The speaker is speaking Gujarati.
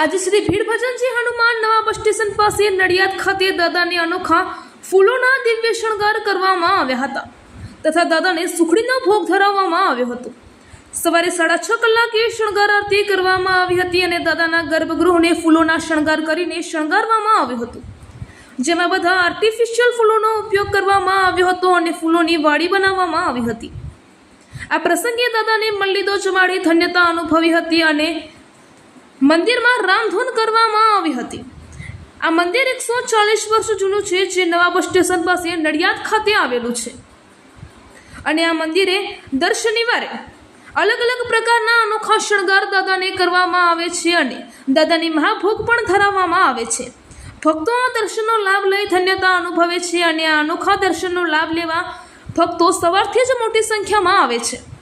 આજે શ્રી ભીડ ભજનજી હનુમાન નવા બસ સ્ટેશન પાસે નડિયાદ ખાતે દાદાને અનોખા ફૂલોના દિવ્ય શણગાર કરવામાં આવ્યા હતા તથા દાદાને સુખડીનો ભોગ ધરાવવામાં આવ્યો હતો. સવારે સાડા છ કલાકે શણગાર આરતી કરવામાં આવી હતી અને દાદાના ગર્ભગૃહને ફૂલોના શણગાર કરીને શણગારવામાં આવ્યું હતું. જેમાં બધા આર્ટિફિશિયલ ફૂલોનો ઉપયોગ કરવામાં આવ્યો હતો અને ફૂલોની વાડી બનાવવામાં આવી હતી. આ પ્રસંગે દાદાને મલ્લીદો જમાડી ધન્યતા અનુભવી હતી અને મંદિરમાં રામધૂન કરવામાં આવી હતી. આ મંદિર એકસો ચાલીસ વર્ષ જૂનું છે, જે નવા બસ સ્ટેશન પાસે નડિયાદ ખાતે આવેલું છે. અને આ મંદિરે દર શનિવારે અલગ અલગ પ્રકારના અનોખા શણગાર દાદાને કરવામાં આવે છે અને દાદાની મહાભોગ પણ ધરાવવામાં આવે છે. ભક્તો આ દર્શનનો લાભ લઈ ધન્યતા અનુભવે છે અને આ અનોખા દર્શનનો લાભ લેવા ભક્તો સવારથી જ મોટી સંખ્યામાં આવે છે.